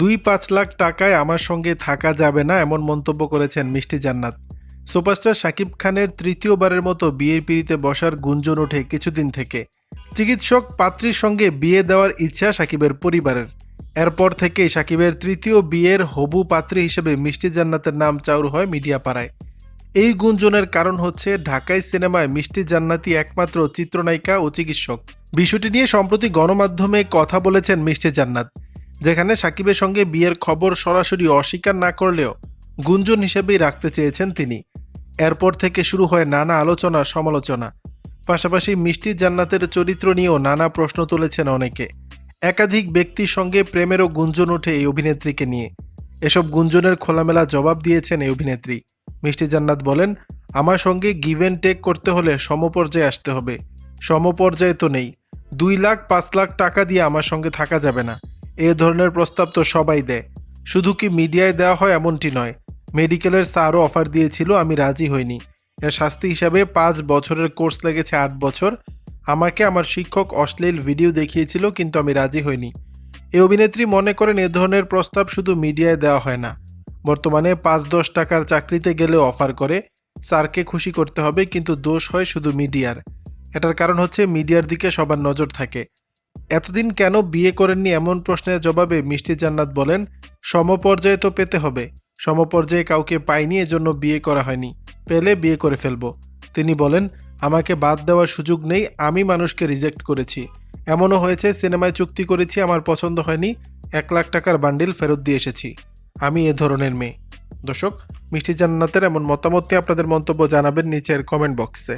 দুই পাঁচ লাখ টাকায় আমার সঙ্গে থাকা যাবে না এমন মন্তব্য করেছেন মিষ্টি জান্নাত। সুপারস্টার শাকিব খানের তৃতীয়বারের মতো বিয়ের পিড়িতে বসার গুঞ্জন ওঠে কিছুদিন থেকে। চিকিৎসক পাত্রীর সঙ্গে বিয়ে দেওয়ার ইচ্ছা সাকিবের পরিবারের। এরপর থেকেই সাকিবের তৃতীয় বিয়ের হবু পাত্রী হিসেবে মিষ্টি জান্নাতের নাম চাউর হয় মিডিয়া পাড়ায় এই গুঞ্জনের কারণ হচ্ছে ঢাকায় সিনেমায় মিষ্টি জান্নাতি একমাত্র চিত্রনায়িকা ও চিকিৎসক। বিষয়টি নিয়ে সম্প্রতি গণমাধ্যমে কথা বলেছেন মিষ্টি জান্নাত। যেখানে সাকিবের সঙ্গে বিয়ের খবর সরাসরি অস্বীকার না করলেও গুঞ্জন হিসেবেই রাখতে চেয়েছেন তিনি। এরপর থেকে শুরু হয় নানা আলোচনা, সমালোচনা। পাশাপাশি মিষ্টি জান্নাতের চরিত্র নিয়েও নানা প্রশ্ন তুলেছেন অনেকে। একাধিক ব্যক্তির সঙ্গে প্রেমেরও গুঞ্জন ওঠে এই অভিনেত্রীকে নিয়ে। এসব গুঞ্জনের খোলামেলা জবাব দিয়েছেন এই অভিনেত্রী। মিষ্টি জান্নাত বলেন, আমার সঙ্গে গিভ অ্যান্ড টেক করতে হলে সমপর্যায়ে আসতে হবে। সমপর্যায়ে তো নেই। দুই লাখ, পাঁচ লাখ টাকা দিয়ে আমার সঙ্গে থাকা যাবে না। এ ধরনের প্রস্তাব তো সবাই দেয়। শুধু কি মিডিয়ায় দেওয়া হয় এমনটি নয়। মেডিকেলের স্যারও অফার দিয়েছিল, আমি রাজি হইনি। এর শাস্তি হিসাবে পাঁচ বছরের কোর্স লেগেছে আট বছর। আমাকে আমার শিক্ষক অশ্লীল ভিডিও দেখিয়েছিল, কিন্তু আমি রাজি হইনি। এই অভিনেত্রী মনে করেন এ ধরনের প্রস্তাব শুধু মিডিয়ায় দেওয়া হয় না। বর্তমানে পাঁচ দশ টাকার চাকরিতে গেলেও অফার করে। স্যারকে খুশি করতে হবে, কিন্তু দোষ হয় শুধু মিডিয়ার। এটার কারণ হচ্ছে মিডিয়ার দিকে সবার নজর থাকে। এতদিন কেন বিয়ে করেননি এমন প্রশ্নের জবাবে মিষ্টি জান্নাত বলেন, সমপর্যায়ে তো পেতে হবে। সমপর্যায়ে কাউকে পাইনি, এজন্য বিয়ে করা হয়নি। পেলে বিয়ে করে ফেলব। তিনি বলেন, আমাকে বাদ দেওয়ার সুযোগ নেই, আমি মানুষকে রিজেক্ট করেছি। এমনও হয়েছে, সিনেমায় চুক্তি করেছি, আমার পছন্দ হয়নি, এক লাখ টাকার বান্ডিল ফেরত দিয়ে এসেছি। আমি এ ধরনের মেয়ে। দর্শক, মিষ্টি জান্নাতের এমন মতামত আপনাদের মন্তব্য জানাবেন নিচের কমেন্ট বক্সে